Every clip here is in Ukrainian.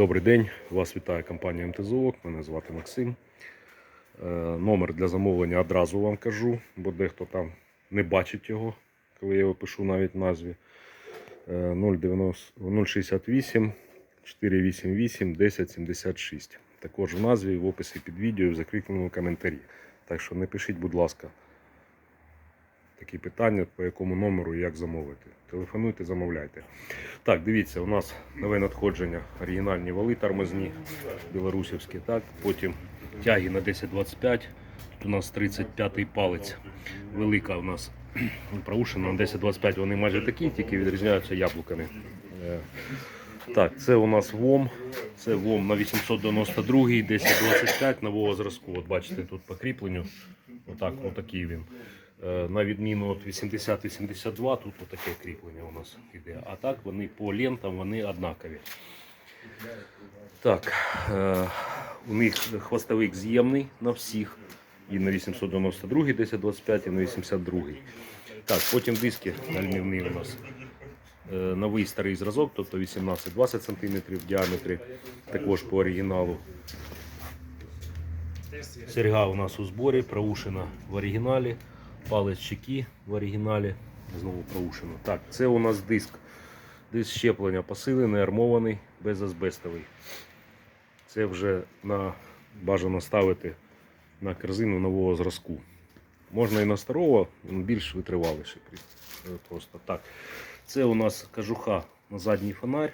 Добрий день, вас вітає компанія МТЗО, мене звати Максим. Е, Номер для замовлення одразу вам кажу, бо дехто там не бачить його, коли я його пишу навіть в назві. Е, 090 068 488 1076. Також в назві, в описі під відео в закріпленому коментарі. Так що не пишіть, будь ласка, такі питання, по якому номеру і як замовити. Телефонуйте, замовляйте. Так, дивіться, у нас нове надходження, оригінальні вали тормозні, білорусівські, так, потім тяги на 1025. Тут у нас 35-й палець. Велика у нас проушена на 1025. Вони майже такі, тільки відрізняються яблуками. Е, Так, це у нас ВОМ. Це ВОМ на 892 1025 нового зразку. От бачите, тут по кріпленню. Отак, отакий він. Е, На відміну від 80-82, тут отаке кріплення у нас іде. А так вони по лентам вони однакові. Так, е, у них хвостовик з'ємний на всіх. І на 892, 1025, і на 82. Так, потім диски альмівні у нас. Е, Новий старий зразок, тобто 18-20 см в діаметрі, також по оригіналу. Серга у нас у зборі, проушена в оригіналі, палець чеки в оригіналі, знову проушена. Так, це у нас диск. Диск щеплення посилений, армований, безазбестовий. Це вже на, бажано ставити на корзину нового зразку. Можна і на старого, він більш витриваліший. Е, Просто так. Це у нас кажуха на задній фонарь,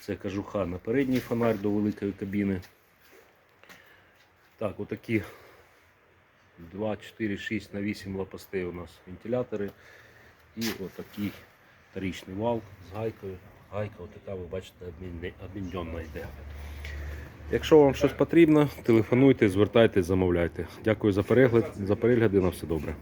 це кажуха на передній фонарь до великої кабіни. Так, отакі 2, 4, 6 на 8 лопастей у нас вентилятори. І отакий трічний вал з гайкою. Гайка отака, ви бачите, обміньонна йде. Якщо вам щось потрібно, телефонуйте, звертайтесь, замовляйте. Дякую за перегляд, за перегляди, на все добре.